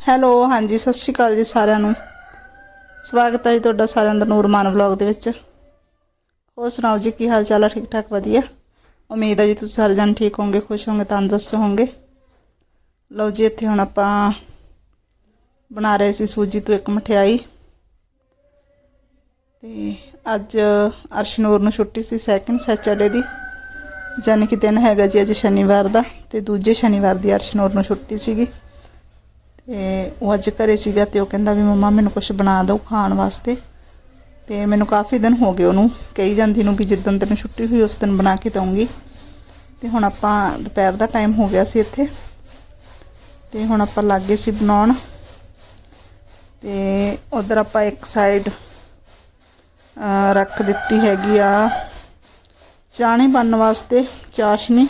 Hello, ਹਾਂਜੀ, ਸਤਿ ਸ਼੍ਰੀ ਅਕਾਲ ਜੀ ਸਾਰਿਆਂ ਨੂੰ। ਸਵਾਗਤ ਹੈ ਜੀ ਤੁਹਾਡਾ ਸਾਰਿਆਂ ਦਾ ਨੂਰਮਾਨ ਵਲੌਗ ਦੇ ਵਿੱਚ। ਹੋਰ ਸੁਣਾਓ ਜੀ, ਕੀ ਹਾਲ ਚਾਲ ਹੈ ਠੀਕ ਠਾਕ ਵਧੀਆ? ਉਮੀਦ ਹੈ ਜੀ ਤੁਸੀਂ ਸਾਰੇ ਜਣ ਠੀਕ ਹੋਵੋਗੇ ਖੁਸ਼ ਹੋਵੋਗੇ ਤੰਦਰੁਸਤ ਹੋਵੋਗੇ ਲਓ ਜੀ, ਇੱਥੇ ਹੁਣ ਆਪਾਂ ਬਣਾ ਰਹੇ ਸੀ ਸੂਜੀ ਤੋਂ ਇੱਕ ਮਠਿਆਈ। ਤੇ ਅੱਜ ਅਰਸ਼ਨੂਰ ਨੂੰ ਛੁੱਟੀ ਸੀ ਸੈਕਿੰਡ ਸੈਚਰਡੇ ਦੀ। ਜਾਣੀ ਕਿ ਦਿਨ ਹੈਗਾ ਜੀ ਅੱਜ ਸ਼ਨੀਵਾਰ ਦਾ, ਤੇ ਦੂਜੇ ਸ਼ਨੀਵਾਰ ਦੀ ਅਰਸ਼ਨੂਰ ਨੂੰ ਛੁੱਟੀ ਸੀਗੀ। ਤੇ ਉਹ ਅੱਜ ਘਰੇ ਸੀਗਾ ਤੇ ਉਹ ਕਹਿੰਦਾ ਵੀ ਮੰਮਾ ਮੈਨੂੰ ਕੁਝ ਬਣਾ ਦਿਓ ਖਾਣ ਵਾਸਤੇ। ਤੇ ਮੈਨੂੰ ਕਾਫੀ ਦਿਨ ਹੋ ਗਏ ਉਹਨੂੰ ਕਹੀ ਜਾਂਦੀ ਨੂੰ ਵੀ ਜਿੱਦਣ ਤੈਨੂੰ ਛੁੱਟੀ ਹੋਈ ਉਸ ਦਿਨ ਬਣਾ ਕੇ ਦਊਂਗੀ। ਤੇ ਹੁਣ ਆਪਾਂ ਦੁਪਹਿਰ ਦਾ ਟਾਈਮ ਹੋ ਗਿਆ ਸੀ ਇੱਥੇ। ਤੇ ਹੁਣ ਆਪਾਂ ਲੱਗੇ ਸੀ ਬਣਾਉਣ। ਤੇ ਉਧਰ ਆਪਾਂ ਇੱਕ ਸਾਈਡ ਰੱਖ ਦਿੱਤੀ ਹੈਗੀ ਆ ਚਾਣੇ ਬਣਨ ਵਾਸਤੇ, ਚਾਸ਼ਨੀ।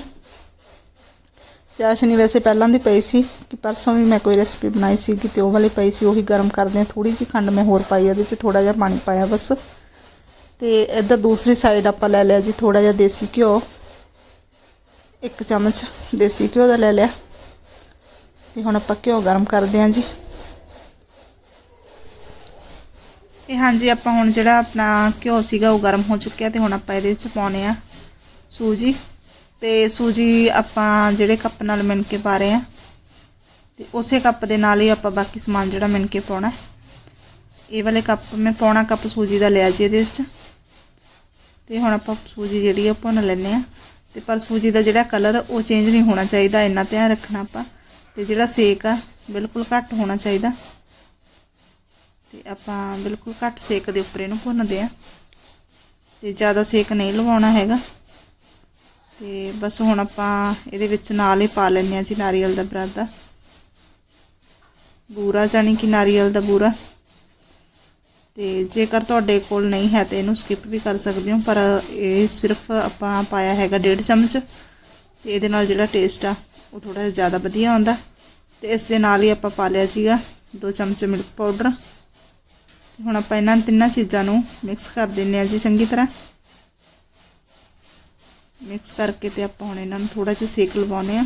ਚਾਸ਼ਨੀ ਵੈਸੇ ਪਹਿਲਾਂ ਦੀ ਪਈ ਸੀ ਕਿ ਪਰਸੋਂ ਵੀ ਮੈਂ ਕੋਈ ਰੈਸਪੀ ਬਣਾਈ ਸੀ ਕਿ ਤੇ ਉਹ ਵਾਲੀ ਪਈ ਸੀ, ਉਹੀ ਗਰਮ ਕਰਦੇ ਹਾਂ ਥੋੜੀ ਜਿਹੀ ਖੰਡ ਮੈਂ ਹੋਰ ਪਾਈ, ਉਹਦੇ 'ਚ ਥੋੜਾ ਜਿਹਾ ਪਾਣੀ ਪਾਇਆ ਬਸ। ਤੇ ਇੱਧਰ ਦੂਸਰੀ ਸਾਈਡ ਆਪਾਂ ਲੈ ਲਿਆ ਜੀ ਥੋੜਾ ਜਿਹਾ ਦੇਸੀ ਘਿਓ। ਇੱਕ ਚਮਚ ਦੇਸੀ ਘਿਓ ਦਾ ਲੈ ਲਿਆ। ਤੇ ਹੁਣ ਆਪਾਂ ਘਿਓ ਗਰਮ ਕਰਦੇ ਹਾਂ ਜੀ। ਤੇ ਹਾਂਜੀ, ਆਪਾਂ ਹੁਣ ਜਿਹੜਾ ਆਪਣਾ ਘਿਓ ਸੀਗਾ, ਉਹ ਗਰਮ ਹੋ ਚੁੱਕਿਆ ਤੇ ਹੁਣ ਆਪਾਂ ਇਹਦੇ ਵਿੱਚ ਪਾਉਣੇ ਆ ਸੂਜੀ। ਤੇ ਸੂਜੀ ਆਪਾਂ ਜਿਹੜੇ ਕੱਪ ਨਾਲ ਮਿਣ ਕੇ ਪਾ ਰਹੇ ਆ, ਤੇ ਉਸੇ ਕੱਪ ਦੇ ਨਾਲ ਹੀ ਆਪਾਂ ਬਾਕੀ ਸਮਾਨ ਜਿਹੜਾ ਮਿਣ ਕੇ ਪਾਉਣਾ ਇਹ ਵਾਲੇ ਕੱਪ ਮੈਂ ਪੌਣਾ ਕੱਪ ਸੂਜੀ ਦਾ ਲਿਆ ਜੀ ਇਹਦੇ ਵਿੱਚ। ਤੇ ਹੁਣ ਆਪਾਂ ਸੂਜੀ ਜਿਹੜੀ ਆ ਭੁੰਨ ਲੈਣੇ ਆ। ਤੇ ਪਰ ਸੂਜੀ ਦਾ ਜਿਹੜਾ ਕਲਰ ਉਹ ਚੇਂਜ ਨਹੀਂ ਹੋਣਾ ਚਾਹੀਦਾ, ਇੰਨਾ ਧਿਆਨ ਰੱਖਣਾ ਆਪਾਂ। ਤੇ ਜਿਹੜਾ ਸੇਕ ਆ, ਬਿਲਕੁਲ ਘੱਟ ਹੋਣਾ ਚਾਹੀਦਾ। ਤੇ ਆਪਾਂ ਬਿਲਕੁਲ ਘੱਟ ਸੇਕ ਦੇ ਉੱਪਰ ਇਹਨੂੰ ਭੁੰਨਦੇ ਆ। ਤੇ ਜ਼ਿਆਦਾ ਸੇਕ ਨਹੀਂ ਲਵਾਉਣਾ ਹੈਗਾ। ਤੇ ਬਸ ਹੁਣ ਆਪਾਂ ਇਹਦੇ ਵਿੱਚ ਨਾਲ ਹੀ ਪਾ ਲੈਂਦੇ ਆ ਜੀ ਨਾਰੀਅਲ ਦਾ ਬਰਾਦਾ। ਬੂਰਾ ਜਾਨੀ ਕਿ ਨਾਰੀਅਲ ਦਾ ਬੂਰਾ। ਤੇ ਜੇਕਰ ਤੁਹਾਡੇ ਕੋਲ ਨਹੀਂ ਹੈ ਤੇ ਇਹਨੂੰ ਸਕਿਪ ਵੀ ਕਰ ਸਕਦੇ ਹੋ, ਪਰ ਇਹ ਸਿਰਫ ਆਪਾਂ ਪਾਇਆ ਹੈਗਾ 1.5 ਚਮਚ। ਤੇ ਇਹਦੇ ਨਾਲ ਜਿਹੜਾ ਟੇਸਟ ਆ, ਉਹ ਥੋੜਾ ਜਿਹਾ ਜ਼ਿਆਦਾ ਵਧੀਆ ਆਉਂਦਾ। ਤੇ ਇਸ ਦੇ ਨਾਲ ਹੀ ਆਪਾਂ ਪਾ ਲਿਆ ਜੀਗਾ 2 ਚਮਚ ਮਿਲਕ ਪਾਊਡਰ ਹੁਣ ਆਪਾਂ ਇਹਨਾਂ ਤਿੰਨਾਂ ਚੀਜ਼ਾਂ ਨੂੰ ਮਿਕਸ ਕਰ ਦਿੰਨੇ ਆ ਜੀ ਚੰਗੀ ਤਰ੍ਹਾਂ। ਮਿਕਸ ਕਰਕੇ ਤੇ ਆਪਾਂ ਹੁਣ ਇਹਨਾਂ ਨੂੰ ਥੋੜਾ ਜਿਹਾ ਸੇਕ ਲਵਾਉਨੇ ਆ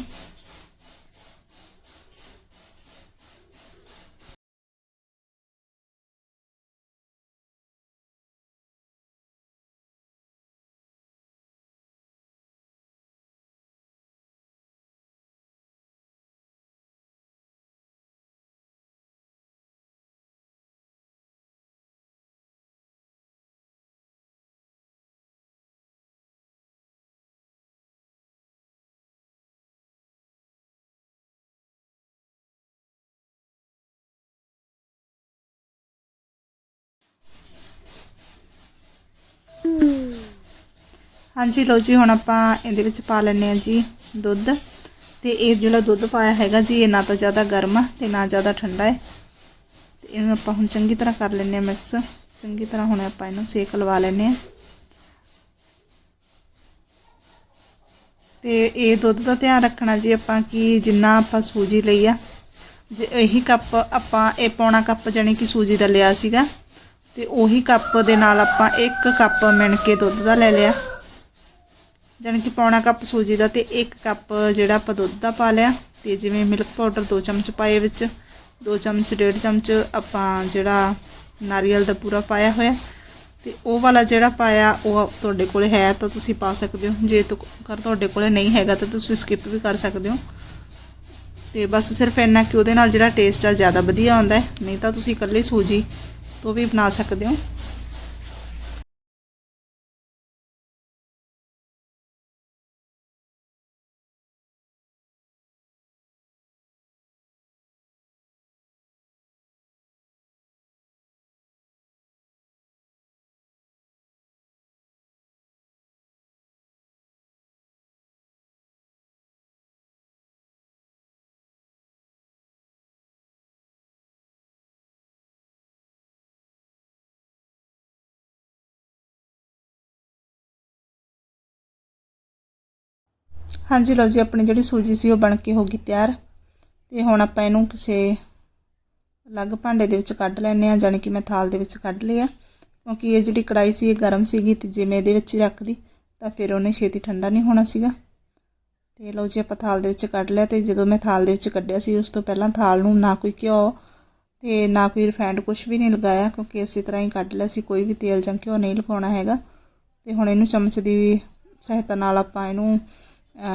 ਹਾਂਜੀ, ਲਓ ਜੀ, ਹੁਣ ਆਪਾਂ ਇਹਦੇ ਵਿੱਚ ਪਾ ਲੈਣੇ ਆ ਜੀ ਦੁੱਧ। ਤੇ ਇਹ ਜਿਹੜਾ ਦੁੱਧ ਪਾਇਆ ਹੈਗਾ ਜੀ, ਇਹ ਨਾ ਤਾਂ ਜ਼ਿਆਦਾ ਗਰਮ ਆ ਤੇ ਨਾ ਜ਼ਿਆਦਾ ਠੰਡਾ ਹੈ। ਤੇ ਇਹਨੂੰ ਆਪਾਂ ਹੁਣ ਚੰਗੀ ਤਰ੍ਹਾਂ ਕਰ ਲੈਣੇ ਆ ਮਿਕਸ। ਚੰਗੀ ਤਰ੍ਹਾਂ ਹੁਣ ਆਪਾਂ ਇਹਨੂੰ ਸੇਕ ਲਵਾ ਲੈਣੇ ਆ ਤੇ ਇਹ ਦੁੱਧ ਦਾ ਧਿਆਨ ਰੱਖਣਾ ਜੀ ਆਪਾਂ ਕਿ ਜਿੰਨਾ ਆਪਾਂ ਸੂਜੀ ਲਈ ਆ, ਜੇ ਇਹੀ ਕੱਪ ਆਪਾਂ, ਇਹ ਪੌਣਾ ਕੱਪ ਜਾਨੀ ਕਿ ਸੂਜੀ ਦਾ ਲਿਆ ਸੀਗਾ। ਤੇ ਉਹੀ ਕੱਪ ਦੇ ਨਾਲ ਆਪਾਂ ਇੱਕ ਕੱਪ ਮਿਣਕੇ ਦੁੱਧ ਦਾ ਲੈ ਲਿਆ। ਜਾਨੀ ਕਿ ਪੌਣਾ ਕੱਪ ਸੂਜੀ ਦਾ ਤੇ ਇੱਕ ਕੱਪ ਜਿਹੜਾ ਆਪਾਂ ਦੁੱਧ ਦਾ ਪਾ ਲਿਆ ਤੇ ਜਿਵੇਂ ਮਿਲਕ ਪਾਊਡਰ 2 ਚਮਚ ਪਾਏ ਵਿੱਚ 2 ਚਮਚ 1.5 ਚਮਚ ਆਪਾਂ ਜਿਹੜਾ ਨਾਰੀਅਲ ਦਾ ਪੂਰਾ ਪਾਇਆ ਹੋਇਆ। ਤੇ ਉਹ ਵਾਲਾ ਜਿਹੜਾ ਪਾਇਆ ਉਹ ਤੁਹਾਡੇ ਕੋਲੇ ਹੈ ਤਾਂ ਤੁਸੀਂ ਪਾ ਸਕਦੇ ਹੋ। ਜੇ ਕਰ ਤੁਹਾਡੇ ਕੋਲੇ ਨਹੀਂ ਹੈਗਾ ਤਾਂ ਤੁਸੀਂ ਸਕਿਪ ਵੀ ਕਰ ਸਕਦੇ ਹੋ। ਤੇ ਬਸ ਸਿਰਫ ਇੰਨਾ ਕਿ ਉਹਦੇ ਨਾਲ ਜਿਹੜਾ ਟੇਸਟ ਆ ਜ਼ਿਆਦਾ ਵਧੀਆ ਆਉਂਦਾ ਨਹੀਂ ਤਾਂ ਤੁਸੀਂ ਇਕੱਲੇ ਸੂਜੀ ਤੋਂ ਵੀ ਬਣਾ ਸਕਦੇ ਹੋ। ਹਾਂਜੀ ਲਓ ਜੀ, ਆਪਣੀ ਜਿਹੜੀ ਸੂਜੀ ਸੀ ਉਹ ਬਣ ਕੇ ਹੋ ਗਈ ਤਿਆਰ। ਤੇ ਹੁਣ ਆਪਾਂ ਇਹਨੂੰ ਕਿਸੇ ਅਲੱਗ ਭਾਂਡੇ ਦੇ ਵਿੱਚ ਕੱਢ ਲੈਣੇ ਆ ਜਾਨੀ ਕਿ ਮੈਂ ਥਾਲ ਦੇ ਵਿੱਚ ਕੱਢ ਲਿਆ। ਕਿਉਂਕਿ ਇਹ ਜਿਹੜੀ ਕੜਾਈ ਸੀ, ਇਹ ਗਰਮ ਸੀਗੀ ਤੇ ਜੇ ਮੈਂ ਇਹਦੇ ਵਿੱਚ ਹੀ ਰੱਖਦੀ, ਤਾਂ ਫਿਰ ਉਹਨੇ ਛੇਤੀ ਠੰਡਾ ਨਹੀਂ ਹੋਣਾ ਸੀਗਾ। ਤੇ ਲਓ ਜੀ, ਆਪਾਂ ਥਾਲ ਦੇ ਵਿੱਚ ਕੱਢ ਲਿਆ ਤੇ ਜਦੋਂ ਮੈਂ ਥਾਲ ਦੇ ਵਿੱਚ ਕੱਢਿਆ ਸੀ, ਉਸ ਤੋਂ ਪਹਿਲਾਂ ਥਾਲ ਨੂੰ ਨਾ ਕੋਈ ਘਿਓ ਤੇ ਨਾ ਕੋਈ ਰਿਫਾਈਂਡ ਕੁਝ ਵੀ ਨਹੀਂ ਲਗਾਇਆ, ਕਿਉਂਕਿ ਇਸੇ ਤਰ੍ਹਾਂ ਹੀ ਕੱਢ ਲਿਆ ਸੀ, ਕੋਈ ਵੀ ਤੇਲ ਜਾਂ ਘਿਓ ਨਹੀਂ ਲਗਾਉਣਾ ਹੈਗਾ। ਤੇ ਹੁਣ ਇਹਨੂੰ ਚਮਚ ਦੀ ਵੀ ਸਹਾਇਤਾ ਨਾਲ ਆਪਾਂ ਇਹਨੂੰ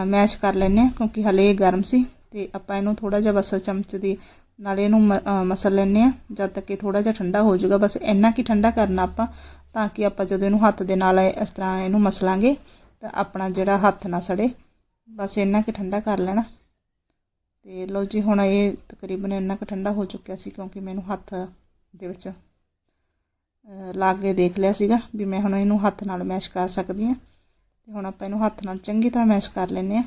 ਮੈਸ਼ ਕਰ ਲੈਂਦੇ ਹਾਂ, ਕਿਉਂਕਿ ਹਲੇ ਇਹ ਗਰਮ ਸੀ ਤੇ ਆਪਾਂ ਇਹਨੂੰ ਥੋੜਾ ਜਿਹਾ ਬਸ ਚਮਚ ਦੀ ਨਾਲ ਇਹਨੂੰ ਮ- ਮਸਲ ਲੈਂਦੇ ਹਾਂ, ਜਦ ਤੱਕ ਇਹ ਥੋੜਾ ਜਿਹਾ ਠੰਡਾ ਹੋ ਜਾਊਗਾ। ਬਸ ਇੰਨਾ ਕੀ ਠੰਡਾ ਕਰਨਾ ਆਪਾਂ, ਤਾਂ ਕਿ ਆਪਾਂ ਜਦੋਂ ਇਹਨੂੰ ਹੱਥ ਦੇ ਨਾਲ ਇਸ ਤਰ੍ਹਾਂ ਇਹਨੂੰ ਮਸਲਾਂਗੇ, ਤਾਂ ਆਪਣਾ ਜਿਹੜਾ ਹੱਥ ਨਾ ਸੜੇ। ਬਸ ਇੰਨਾ ਕਿ ਠੰਡਾ ਕਰ ਲੈਣਾ। ਤੇ ਲਓ ਜੀ, ਹੁਣ ਇਹ ਤਕਰੀਬਨ ਇੰਨਾ ਕੁ ਠੰਡਾ ਹੋ ਚੁੱਕਿਆ ਸੀ, ਕਿਉਂਕਿ ਮੈਨੂੰ ਹੱਥ ਦੇ ਵਿੱਚ ਲਾ ਕੇ ਦੇਖ ਲਿਆ ਸੀਗਾ ਵੀ ਮੈਂ ਹੁਣ ਇਹਨੂੰ ਹੱਥ ਨਾਲ ਮੈਸ਼ ਕਰ ਸਕਦੀ ਹਾਂ। ਤੇ ਹੁਣ ਆਪਾਂ ਇਹਨੂੰ ਹੱਥ ਨਾਲ ਚੰਗੀ ਤਰ੍ਹਾਂ ਮੈਸ਼ ਕਰ ਲੈਂਦੇ ਹਾਂ।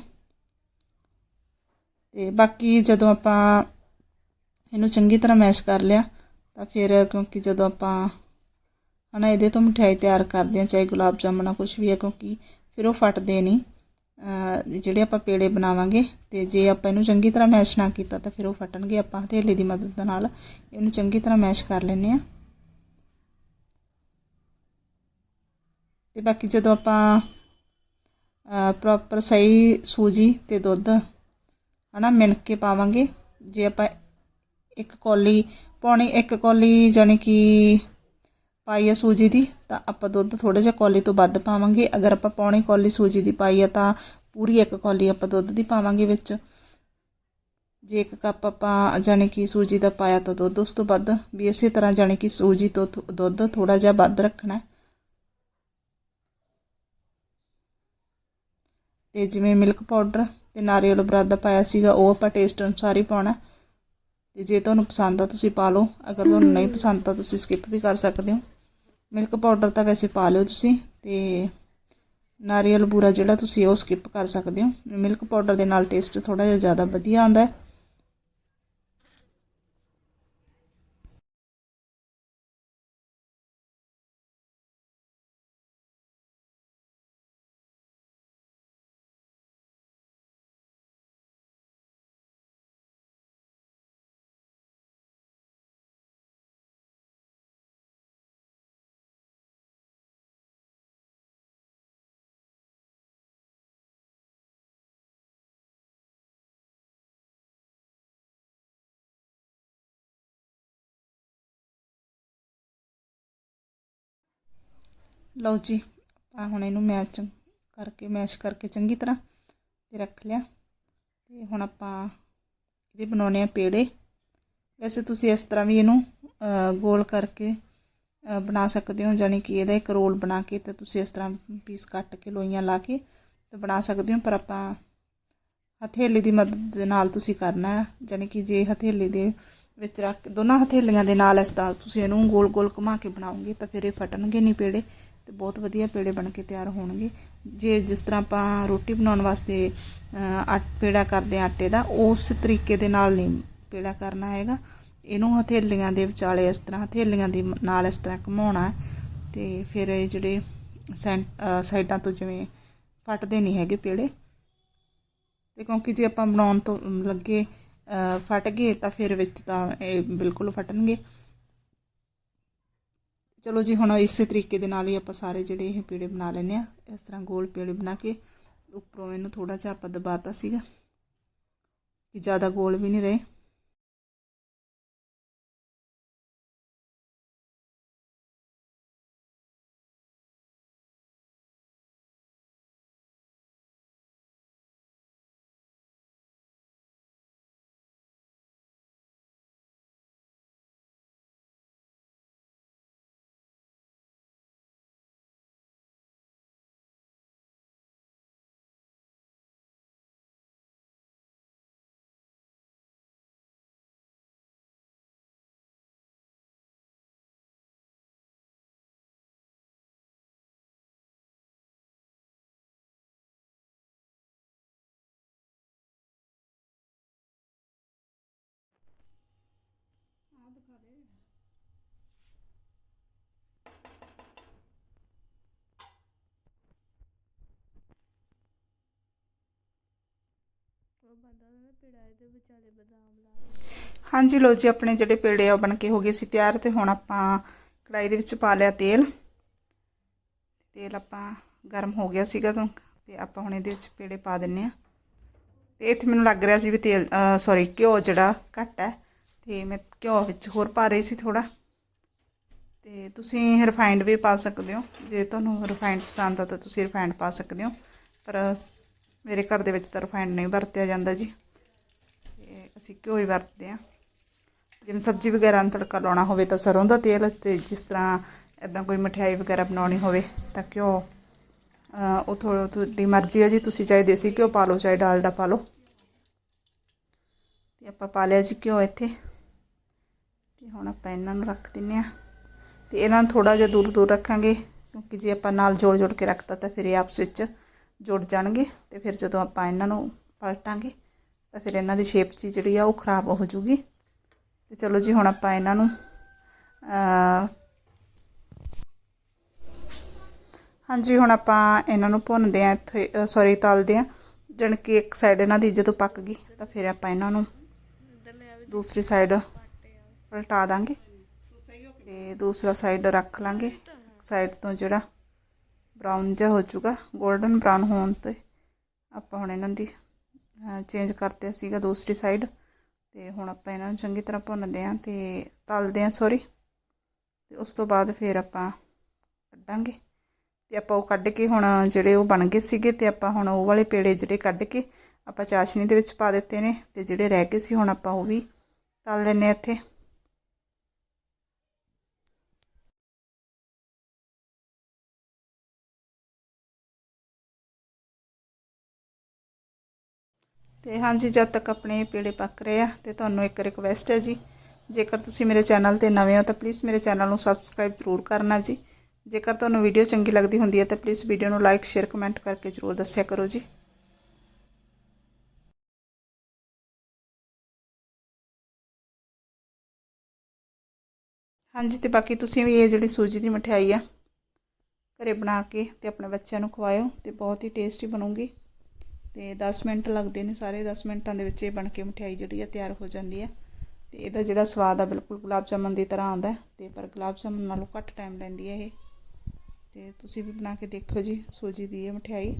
ਤੇ ਬਾਕੀ ਜਦੋਂ ਆਪਾਂ ਇਹਨੂੰ ਚੰਗੀ ਤਰ੍ਹਾਂ ਮੈਸ਼ ਕਰ ਲਿਆ, ਤਾਂ ਫਿਰ ਕਿਉਂਕਿ ਜਦੋਂ ਆਪਾਂ ਹਨਾ ਇਹਦੇ ਤੋਂ ਮਠਿਆਈ ਤਿਆਰ ਕਰਦੇ ਹਾਂ, ਚਾਹੇ ਗੁਲਾਬ ਜਾਮੁਨ ਆ ਕੁਝ ਵੀ ਹੈ ਕਿਉਂਕਿ ਫਿਰ ਉਹ ਫਟਦੇ ਨਹੀਂ। ਜਿਹੜੇ ਆਪਾਂ ਪੇੜੇ ਬਣਾਵਾਂਗੇ ਤੇ ਜੇ ਆਪਾਂ ਇਹਨੂੰ ਚੰਗੀ ਤਰ੍ਹਾਂ ਮੈਸ਼ ਨਾ ਕੀਤਾ, ਤਾਂ ਫਿਰ ਉਹ ਫਟਣਗੇ। ਆਪਾਂ ਹਥੇਲੀ ਦੀ ਮਦਦ ਨਾਲ ਇਹਨੂੰ ਚੰਗੀ ਤਰ੍ਹਾਂ ਮੈਸ਼ ਕਰ ਲੈਂਦੇ ਆ ਤੇ ਬਾਕੀ ਜਦੋਂ ਆਪਾਂ ਪ੍ਰੋਪਰ ਸਹੀ ਸੂਜੀ ਤੇ ਦੁੱਧ, ਹਨਾ, ਮਿਣ ਕੇ ਪਾਵਾਂਗੇ। ਜੇ ਆਪਾਂ ਇੱਕ ਕੌਲੀ ਪੌਣੀ, ਇੱਕ ਕੌਲੀ ਜਾਣੀ ਕਿ ਪਾਈ ਆ ਸੂਜੀ ਦੀ, ਤਾਂ ਆਪਾਂ ਦੁੱਧ ਥੋੜਾ ਜਿਹਾ ਕੌਲੀ ਤੋਂ ਵੱਧ ਪਾਵਾਂਗੇ। ਅਗਰ ਆਪਾਂ ਪੌਣੀ ਕੌਲੀ ਸੂਜੀ ਦੀ ਪਾਈ ਆ, ਤਾਂ ਪੂਰੀ ਇੱਕ ਕੌਲੀ ਆਪਾਂ ਦੁੱਧ ਦੀ ਪਾਵਾਂਗੇ ਵਿੱਚ। ਜੇ ਇੱਕ ਕੱਪ ਆਪਾਂ ਜਾਣੀ ਕਿ ਸੂਜੀ ਦਾ ਪਾਇਆ ਤਾਂ ਦੁੱਧ ਉਸ ਤੋਂ ਵੱਧ। ਵੀ ਇਸੇ ਤਰ੍ਹਾਂ ਜਾਣੀ ਕਿ ਸੂਜੀ ਤੋਂ ਥੋ- ਦੁੱਧ ਥੋੜਾ ਜਿਹਾ ਵੱਧ ਰੱਖਣਾ। ਤੇ ਜਿਵੇਂ ਮਿਲਕ ਪਾਊਡਰ ਤੇ ਨਾਰੀਅਲ ਬਰਾਦਾ ਪਾਇਆ ਸੀਗਾ, ਉਹ ਆਪਾਂ ਟੇਸਟ ਅਨੁਸਾਰ ਹੀ ਪਾਉਣਾ ਤੇ ਜੇ ਤੁਹਾਨੂੰ ਪਸੰਦ ਆ, ਤੁਸੀਂ ਪਾ ਲਓ। ਅਗਰ ਤੁਹਾਨੂੰ ਨਹੀਂ ਪਸੰਦ ਤਾਂ ਤੁਸੀਂ ਸਕਿਪ ਵੀ ਕਰ ਸਕਦੇ ਹੋ। ਮਿਲਕ ਪਾਊਡਰ ਤਾਂ ਵੈਸੇ ਪਾ ਲਿਓ ਤੁਸੀਂ ਤੇ ਨਾਰੀਅਲ ਬੂਰਾ ਜਿਹੜਾ ਤੁਸੀਂ ਉਹ ਸਕਿਪ ਕਰ ਸਕਦੇ ਹੋ। ਮਿਲਕ ਪਾਊਡਰ ਦੇ ਨਾਲ ਟੇਸਟ ਥੋੜਾ ਜਿਹਾ ਜ਼ਿਆਦਾ ਵਧੀਆ ਆਉਂਦਾ ਹੈ। ਲਓ ਜੀ ਆਪਾਂ ਹੁਣ ਇਹਨੂੰ ਮੈਚ ਕਰਕੇ, ਮੈਸ਼ ਕਰਕੇ ਚੰਗੀ ਤਰ੍ਹਾਂ ਤੇ ਰੱਖ ਲਿਆ। ਤੇ ਹੁਣ ਆਪਾਂ ਇਹਦੇ ਬਣਾਉਣੇ ਆ ਪੇੜੇ। ਵੈਸੇ ਤੁਸੀਂ ਇਸ ਤਰ੍ਹਾਂ ਵੀ ਇਹਨੂੰ ਗੋਲ ਕਰਕੇ ਬਣਾ ਸਕਦੇ ਹੋ, ਜਾਣੀ ਕਿ ਇਹਦਾ ਇੱਕ ਰੋਲ ਬਣਾ ਕੇ ਤੇ ਤੁਸੀਂ ਇਸ ਤਰ੍ਹਾਂ ਪੀਸ ਕੱਟ ਕੇ ਲੋਈਆਂ ਲਾ ਕੇ ਤੇ ਬਣਾ ਸਕਦੇ ਹੋ, ਪਰ ਆਪਾਂ ਹਥੇਲੀ ਦੀ ਮਦਦ ਦੇ ਨਾਲ ਤੁਸੀਂ ਕਰਨਾ ਹੈ। ਜਾਣੀ ਕਿ ਜੇ ਹਥੇਲੀ ਦੇ ਵਿੱਚ ਰੱਖ, ਦੋਨਾਂ ਹਥੇਲੀਆਂ ਦੇ ਨਾਲ ਇਸ ਤਰ੍ਹਾਂ ਤੁਸੀਂ ਇਹਨੂੰ ਗੋਲ ਗੋਲ ਘੁਮਾ ਕੇ ਬਣਾਓਗੇ ਤਾਂ ਫਿਰ ਇਹ ਫਟਣਗੇ ਨਹੀਂ ਪੇੜੇ। ਤੇ ਬਹੁਤ ਵਧੀਆ ਪੇੜੇ ਬਣ ਕੇ ਤਿਆਰ ਹੋਣਗੇ। ਜੇ ਜਿਸ ਤਰ੍ਹਾਂ ਆਪਾਂ ਰੋਟੀ ਬਣਾਉਣ ਵਾਸਤੇ ਅ, ਆਟ ਪੇੜਾ ਕਰਦੇ ਹਾਂ ਆਟੇ ਦਾ ਉਸ ਤਰੀਕੇ ਦੇ ਨਾਲ ਨਹੀਂ ਪੇੜਾ ਕਰਨਾ ਹੈਗਾ। ਇਹਨੂੰ ਹਥੇਲੀਆਂ ਦੇ ਵਿਚਾਲੇ ਇਸ ਤਰ੍ਹਾਂ ਹਥੇਲੀਆਂ ਦੀ ਨਾਲ ਇਸ ਤਰ੍ਹਾਂ ਘੁਮਾਉਣਾ ਹੈ ਤੇ ਫਿਰ ਇਹ ਜਿਹੜੇ ਸੈਂ ਸਾਈਡਾਂ ਤੋਂ ਜਿਵੇਂ ਫਟਦੇ ਨਹੀਂ ਹੈਗੇ ਪੇੜੇ। ਤੇ ਕਿਉਂਕਿ ਜੇ ਆਪਾਂ ਬਣਾਉਣ ਤੋਂ ਲੱਗੇ ਫਟ ਗਏ ਤਾਂ ਫਿਰ ਵਿੱਚ ਤਾਂ ਇਹ ਬਿਲਕੁਲ ਫਟਣਗੇ। ਚਲੋ ਜੀ, ਹੁਣ ਇਸੇ ਤਰੀਕੇ ਦੇ ਨਾਲ ਹੀ ਆਪਾਂ ਸਾਰੇ ਜਿਹੜੇ ਇਹ ਪੇੜੇ ਬਣਾ ਲੈਨੇ ਆ ਇਸ ਤਰ੍ਹਾਂ ਗੋਲ ਪੇੜੇ ਬਣਾ ਕੇ ਉੱਪਰੋਂ ਇਹਨੂੰ ਥੋੜਾ ਜਿਹਾ ਆਪਾਂ ਦਬਾਤਾ ਸੀਗਾ ਕਿ ਜ਼ਿਆਦਾ ਗੋਲ ਵੀ ਨਹੀਂ ਰਹੇ। ਹਾਂਜੀ ਲੋ ਜੀ, ਆਪਣੇ ਜਿਹੜੇ ਪੇੜੇ ਆ ਉਹ ਬਣ ਕੇ ਹੋ ਗਏ ਸੀ ਤਿਆਰ ਤੇ ਹੁਣ ਆਪਾਂ ਕੜਾਈ ਦੇ ਵਿੱਚ ਪਾ ਲਿਆ ਤੇਲ। ਤੇਲ ਆਪਾਂ ਗਰਮ ਹੋ ਗਿਆ ਸੀਗਾ ਤਾਂ ਤੇ ਆਪਾਂ ਹੁਣ ਇਹਦੇ ਵਿੱਚ ਪੇੜੇ ਪਾ ਦਿੰਨੇ ਆ। ਤੇ ਇੱਥੇ ਮੈਨੂੰ ਲੱਗ ਰਿਹਾ ਸੀ ਵੀ ਤੇਲ ਸੌਰੀ ਘਿਓ ਜਿਹੜਾ ਘੱਟ ਹੈ, ਤੇ ਮੈਂ ਘਿਓ ਵਿੱਚ ਹੋਰ ਪਾ ਰਹੀ ਸੀ ਥੋੜਾ ਤੇ ਤੁਸੀਂ ਰਿਫਾਈਂਡ ਵੀ ਪਾ ਸਕਦੇ ਹੋ। ਜੇ ਤੁਹਾਨੂੰ ਰਿਫਾਈਂਡ ਪਸੰਦ ਆ ਤਾਂ ਤੁਸੀਂ ਰਿਫਾਈਂਡ ਪਾ ਸਕਦੇ ਹੋ। ਪਰ ਮੇਰੇ ਘਰ ਦੇ ਵਿੱਚ ਤਾਂ ਰਿਫਾਈਂਡ ਨਹੀਂ ਵਰਤਿਆ ਜਾਂਦਾ ਜੀ। ਤੇ ਅਸੀਂ ਘਿਓ ਹੀ ਵਰਤਦੇ ਹਾਂ। ਜਿਵੇਂ ਸਬਜ਼ੀ ਵਗੈਰਾ ਨੂੰ ਤੜਕਾ ਲਾਉਣਾ ਹੋਵੇ ਤਾਂ ਸਰੋਂ ਦਾ ਤੇਲ ਤੇ ਜਿਸ ਤਰ੍ਹਾਂ ਇਦਾਂ ਕੋਈ ਮਠਿਆਈ ਵਗੈਰਾ ਬਣਾਉਣੀ ਹੋਵੇ ਤਾਂ ਘਿਓ ਉਹ ਥੋੜਾ ਤੁਹਾਡੀ ਮਰਜ਼ੀ ਹੈ ਜੀ। ਤੁਸੀਂ ਚਾਹੇ ਦੇਸੀ ਘਿਓ ਪਾ ਲਓ, ਚਾਹੇ ਡਾਲਡਾ ਪਾ ਲਓ। ਤੇ ਆਪਾਂ ਪਾ ਲਿਆ ਜੀ ਘਿਓ ਇੱਥੇ। ਤੇ ਹੁਣ ਆਪਾਂ ਇਹਨਾਂ ਨੂੰ ਰੱਖ ਦਿੰਨੇ ਆ ਤੇ ਇਹਨਾਂ ਨੂੰ ਥੋੜਾ ਜਿਹਾ ਦੂਰ ਦੂਰ ਰੱਖਾਂਗੇ, ਕਿਉਂਕਿ ਜੇ ਆਪਾਂ ਨਾਲ ਜੋੜ ਜੋੜ ਕੇ ਰੱਖਤਾ ਤਾਂ ਫਿਰ ਇਹ ਆਪਸ ਵਿੱਚ ਜੁੜ ਜਾਣਗੇ ਤੇ ਫਿਰ ਜਦੋਂ ਆਪਾਂ ਇਹਨਾਂ ਨੂੰ ਪਲਟਾਂਗੇ ਤਾਂ ਫਿਰ ਇਹਨਾਂ ਦੀ ਸ਼ੇਪ ਜੀ ਜਿਹੜੀ ਆ ਉਹ ਖਰਾਬ ਹੋ ਜੂਗੀ ਤੇ ਚਲੋ ਜੀ, ਹੁਣ ਆਪਾਂ ਇਹਨਾਂ ਨੂੰ ਹਾਂਜੀ, ਹੁਣ ਆਪਾਂ ਇਹਨਾਂ ਨੂੰ ਭੁੰਨਦੇ ਆ ਇੱਥੇ ਸੌਰੀ ਤਲਦੇ ਆ ਜਣ ਕਿ ਇੱਕ ਸਾਈਡ ਇਹਨਾਂ ਦੀ ਜਦੋਂ ਪੱਕ ਗਈ ਤਾਂ ਫਿਰ ਆਪਾਂ ਇਹਨਾਂ ਨੂੰ ਦੂਸਰੀ ਸਾਈਡ ਪਲਟਾ ਦਾਂਗੇ ਤੇ ਦੂਸਰਾ ਸਾਈਡ ਰੱਖ ਲਾਂਗੇ। ਸਾਈਡ ਤੋਂ ਜਿਹੜਾ ਬਰਾਊਨ ਜਿਹਾ ਹੋ ਜਾਊਗਾ 골ਡਨ ਬਰਾਊਨ ਹੋਣ ਤੇ ਆਪਾਂ ਹੁਣ ਇਹਨਾਂ ਦੀ ਚੇਂਜ ਕਰਤੇ ਸੀਗਾ ਦੂਸਰੀ ਸਾਈਡ ਤੇ ਹੁਣ ਆਪਾਂ ਇਹਨਾਂ ਨੂੰ ਚੰਗੀ ਤਰ੍ਹਾਂ ਭੁੰਨਦੇ ਆਂ ਤੇ ਤਲਦੇ ਆਂ ਸੌਰੀ ਤੇ ਉਸ ਤੋਂ ਬਾਅਦ ਫਿਰ ਆਪਾਂ ਕੱਢਾਂਗੇ। ਤੇ ਆਪਾਂ ਉਹ ਕੱਢ ਕੇ ਹੁਣ ਜਿਹੜੇ ਉਹ ਬਣ ਗਏ ਸੀਗੇ ਤੇ ਆਪਾਂ ਹੁਣ ਉਹ ਵਾਲੇ ਪੇੜੇ ਜਿਹੜੇ ਕੱਢ ਕੇ ਆਪਾਂ ਚਾਸ਼ਨੀ ਦੇ ਵਿੱਚ ਪਾ ਦਿੱਤੇ ਨੇ ਤੇ ਜਿਹੜੇ ਰਹਿ ਗਏ ਸੀ, ਹੁਣ ਆਪਾਂ ਉਹ ਵੀ ਤਲ ਲੈਨੇ ਇੱਥੇ। ਤੇ ਹਾਂਜੀ, ਜਦ ਤੱਕ ਆਪਣੇ ਪੇੜੇ ਪੱਕ ਰਹੇ ਆ ਤੇ ਤੁਹਾਨੂੰ ਇੱਕ ਰਿਕਵੈਸਟ ਹੈ ਜੀ, ਜੇਕਰ ਤੁਸੀਂ ਮੇਰੇ ਚੈਨਲ ਤੇ ਨਵੇਂ ਹੋ ਤਾਂ ਪਲੀਜ਼ ਮੇਰੇ ਚੈਨਲ ਨੂੰ ਸਬਸਕ੍ਰਾਈਬ ਜ਼ਰੂਰ ਕਰਨਾ ਜੀ। ਜੇਕਰ ਤੁਹਾਨੂੰ ਵੀਡੀਓ ਚੰਗੀ ਲੱਗਦੀ ਹੁੰਦੀ ਹੈ ਤਾਂ ਪਲੀਜ਼ ਵੀਡੀਓ ਨੂੰ ਲਾਈਕ ਸ਼ੇਅਰ ਕਮੈਂਟ ਕਰਕੇ ਜ਼ਰੂਰ ਦੱਸਿਆ ਕਰੋ ਜੀ। ਹਾਂਜੀ, ਤੇ ਬਾਕੀ ਤੁਸੀਂ ਵੀ ਇਹ ਜਿਹੜੀ ਸੂਜੀ ਦੀ ਮਠਿਆਈ ਆ, ਘਰੇ ਬਣਾ ਕੇ ਤੇ ਆਪਣੇ ਬੱਚਿਆਂ ਨੂੰ ਖਵਾਇਓ ਤੇ ਬਹੁਤ ਹੀ ਟੇਸਟੀ ਬਣੂਗੀ। ਤੇ 10 ਮਿੰਟ ਲੱਗਦੇ ਨੇ ਸਾਰੇ 10 ਮਿੰਟਾਂ ਦੇ ਵਿੱਚ ਇਹ ਬਣ ਕੇ ਮਠਿਆਈ ਜਿਹੜੀ ਆ ਤਿਆਰ ਹੋ ਜਾਂਦੀ ਹੈ ਤੇ ਇਹਦਾ ਜਿਹੜਾ ਸਵਾਦ ਆ ਬਿਲਕੁਲ ਗੁਲਾਬ ਜਾਮਨ ਦੀ ਤਰ੍ਹਾਂ ਆਉਂਦਾ ਤੇ ਪਰ ਗੁਲਾਬ ਜਾਮਨ ਨਾਲੋਂ ਘੱਟ ਟਾਈਮ ਲੈਂਦੀ ਹੈ ਇਹ। ਤੇ ਤੁਸੀਂ ਵੀ ਬਣਾ ਕੇ ਦੇਖੋ ਜੀ, ਸੂਜੀ ਦੀ ਇਹ ਮਠਿਆਈ।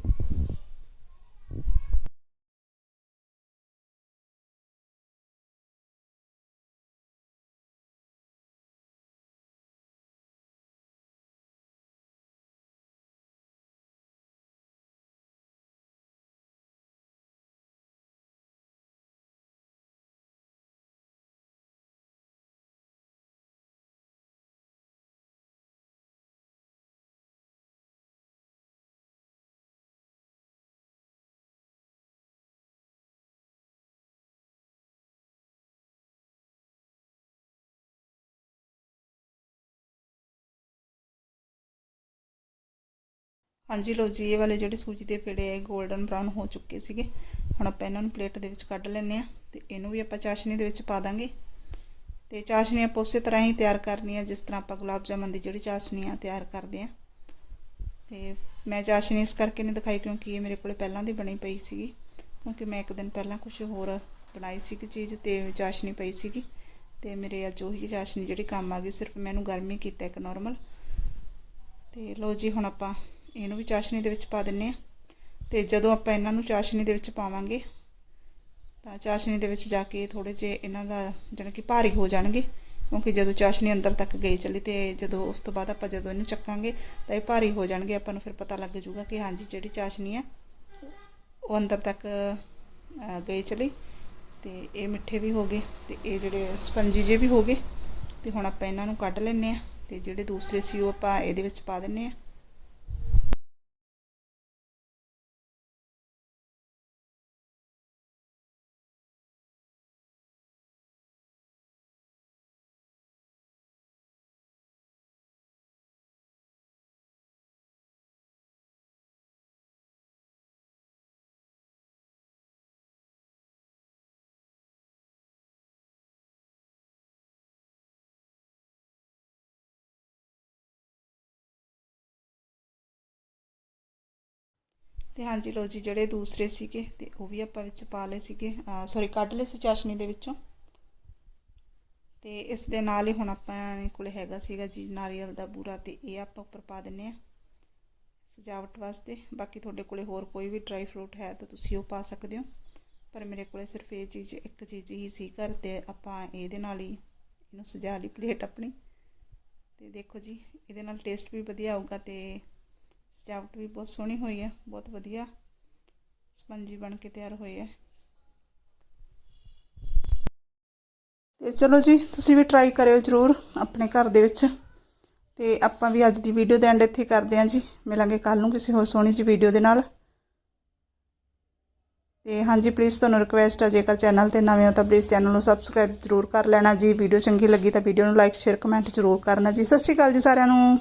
ਹਾਂਜੀ ਲੋ ਜੀ, ਇਹ ਵਾਲੇ ਜਿਹੜੇ ਸੂਜੀ ਦੇ ਪੇੜੇ ਹੈ 골ਡਨ ਬ੍ਰਾਊਨ ਹੋ ਚੁੱਕੇ ਸੀਗੇ। ਹੁਣ ਆਪਾਂ ਇਹਨਾਂ ਨੂੰ ਪਲੇਟ ਦੇ ਵਿੱਚ ਕੱਢ ਲੈਂਦੇ ਆ ਤੇ ਇਹਨੂੰ ਵੀ ਆਪਾਂ ਚਾਸ਼ਨੀ ਦੇ ਵਿੱਚ ਪਾ ਦਾਂਗੇ। ਤੇ ਚਾਸ਼ਨੀ ਆਪਾਂ ਉਸੇ ਤਰ੍ਹਾਂ ਹੀ ਤਿਆਰ ਕਰਨੀ ਆ, ਜਿਸ ਤਰ੍ਹਾਂ ਆਪਾਂ ਗੁਲਾਬ ਜਾਮਨ ਦੀ ਜਿਹੜੀ ਚਾਸ਼ਨੀ ਆ ਤਿਆਰ ਕਰਦੇ ਆ ਤੇ ਮੈਂ ਚਾਸ਼ਨੀ ਇਸ ਕਰਕੇ ਨਹੀਂ ਦਿਖਾਈ ਕਿਉਂਕਿ ਇਹ ਮੇਰੇ ਕੋਲੇ ਪਹਿਲਾਂ ਦੀ ਬਣੀ ਪਈ ਸੀਗੀ, ਕਿਉਂਕਿ ਮੈਂ ਇੱਕ ਦਿਨ ਪਹਿਲਾਂ ਕੁਝ ਹੋਰ ਬਣਾਈ ਸੀ ਕਿ ਚੀਜ਼ ਤੇ ਚਾਸ਼ਨੀ ਪਈ ਸੀਗੀ। ਤੇ ਮੇਰੇ ਅੱਜ ਉਹੀ ਚਾਸ਼ਨੀ ਜਿਹੜੀ ਕੰਮ ਆ ਗਈ, ਸਿਰਫ ਮੈਨੂੰ ਗਰਮੀ ਕੀਤਾ ਇੱਕ ਨਾਰਮਲ ਤੇ ਲੋ ਜੀ, ਹੁਣ ਆਪਾਂ ਇਹਨੂੰ ਵੀ ਚਾਸ਼ਨੀ ਦੇ ਵਿੱਚ ਪਾ ਦਿੰਨੇ ਆ। ਤੇ ਜਦੋਂ ਆਪਾਂ ਇਹਨਾਂ ਨੂੰ ਚਾਸ਼ਨੀ ਦੇ ਵਿੱਚ ਪਾਵਾਂਗੇ, ਤਾਂ ਚਾਸ਼ਨੀ ਦੇ ਵਿੱਚ ਜਾ ਕੇ ਥੋੜੇ ਜਿਹੇ ਇਹਨਾਂ ਦਾ ਜਾਣੀ ਕਿ ਭਾਰੀ ਹੋ ਜਾਣਗੇ, ਕਿਉਂਕਿ ਜਦੋਂ ਚਾਸ਼ਨੀ ਅੰਦਰ ਤੱਕ ਗਈ ਚਲੀ ਤੇ ਜਦੋਂ ਉਸ ਤੋਂ ਬਾਅਦ ਆਪਾਂ ਜਦੋਂ ਇਹਨੂੰ ਚੱਕਾਂਗੇ, ਤਾਂ ਇਹ ਭਾਰੀ ਹੋ ਜਾਣਗੇ। ਆਪਾਂ ਨੂੰ ਫਿਰ ਪਤਾ ਲੱਗ ਜਾਊਗਾ ਕਿ ਹਾਂਜੀ, ਜਿਹੜੀ ਚਾਸ਼ਨੀ ਆ, ਉਹ ਅੰਦਰ ਤੱਕ ਗਈ ਚਲੀ। ਤੇ ਇਹ ਮਿੱਠੇ ਵੀ ਹੋ ਗਏ, ਤੇ ਇਹ ਜਿਹੜੇ ਸਪੰਜੀ ਜੇ ਵੀ ਹੋ ਗਏ, ਤੇ ਹੁਣ ਆਪਾਂ ਇਹਨਾਂ ਨੂੰ ਕੱਢ ਲੈਨੇ ਆ। ਤੇ ਜਿਹੜੇ ਦੂਸਰੇ ਸੀ, ਉਹ ਆਪਾਂ ਇਹਦੇ ਵਿੱਚ ਪਾ ਦਿੰਨੇ ਆ। ਤੇ ਹਾਂਜੀ ਲੋ ਜੀ, ਜਿਹੜੇ ਦੂਸਰੇ ਸੀਗੇ ਤੇ ਉਹ ਵੀ ਆਪਾਂ ਵਿੱਚ ਪਾ ਲਏ ਸੀਗੇ। ਸੌਰੀ ਕੱਢ ਲਏ ਸੀ ਚਾਸ਼ਨੀ ਦੇ ਵਿੱਚੋਂ। ਤੇ ਇਸ ਦੇ ਨਾਲ ਹੀ ਹੁਣ ਆਪਾਂ ਕੋਲੇ ਹੈਗਾ ਸੀਗਾ ਜੀ ਨਾਰੀਅਲ ਦਾ ਬੂਰਾ ਤੇ ਇਹ ਆਪਾਂ ਉੱਪਰ ਪਾ ਦਿੰਨੇ ਆ ਸਜਾਵਟ ਵਾਸਤੇ। ਬਾਕੀ ਤੁਹਾਡੇ ਕੋਲੇ ਹੋਰ ਕੋਈ ਵੀ ਡਰਾਈ ਫਰੂਟ ਹੈ ਤਾਂ ਤੁਸੀਂ ਉਹ ਪਾ ਸਕਦੇ ਹੋ। ਪਰ ਮੇਰੇ ਕੋਲੇ ਸਿਰਫ ਇਹ ਚੀਜ਼, ਇੱਕ ਚੀਜ਼ ਹੀ ਸੀ ਘਰ ਤੇ ਆਪਾਂ ਇਹਦੇ ਨਾਲ ਹੀ ਇਹਨੂੰ ਸਜਾ ਲਈ ਪਲੇਟ ਆਪਣੀ। ਤੇ ਦੇਖੋ ਜੀ, ਇਹਦੇ ਨਾਲ ਟੇਸਟ ਵੀ ਵਧੀਆ ਆਊਗਾ ਤੇ ਸਜਾਵਟ ਵੀ ਬਹੁਤ ਸੋਹਣੀ ਹੋਈ ਹੈ ਬਹੁਤ ਵਧੀਆ। ਸਪੰਜੀ ਬਣ ਕੇ ਤਿਆਰ ਹੋਈ ਹੈ ਤੇ ਚਲੋ ਜੀ, ਤੁਸੀਂ ਵੀ ਟਰਾਈ ਕਰਿਓ ਜਰੂਰ ਆਪਣੇ ਘਰ ਦੇ ਵਿੱਚ। ਤੇ ਆਪਾਂ ਵੀ ਅੱਜ ਦੀ ਵੀਡੀਓ ਦੇ ਐਂਡ ਇੱਥੇ ਕਰਦੇ ਹਾਂ ਜੀ। ਮਿਲਾਂਗੇ ਕੱਲ ਨੂੰ ਕਿਸੇ ਹੋਰ ਸੋਹਣੀ ਜੀ ਵੀਡੀਓ ਦੇ ਨਾਲ। ਤੇ ਹਾਂਜੀ ਪਲੀਜ਼ ਤੁਹਾਨੂੰ ਰਿਕਵੈਸਟ ਹੈ ਜੇਕਰ ਚੈਨਲ ਤੇ ਨਵੇਂ ਹੋ ਤਾਂ ਪਲੀਜ਼ ਚੈਨਲ ਨੂੰ ਸਬਸਕ੍ਰਾਈਬ ਜ਼ਰੂਰ ਕਰ ਲੈਣਾ ਜੀ। ਵੀਡੀਓ ਚੰਗੀ ਲੱਗੀ ਤਾਂ ਵੀਡੀਓ ਨੂੰ ਲਾਈਕ ਸ਼ੇਅਰ ਕਮੈਂਟ ਜ਼ਰੂਰ ਕਰਨਾ ਜੀ। ਸਤਿ ਸ਼੍ਰੀ ਅਕਾਲ ਜੀ ਸਾਰਿਆਂ ਨੂੰ।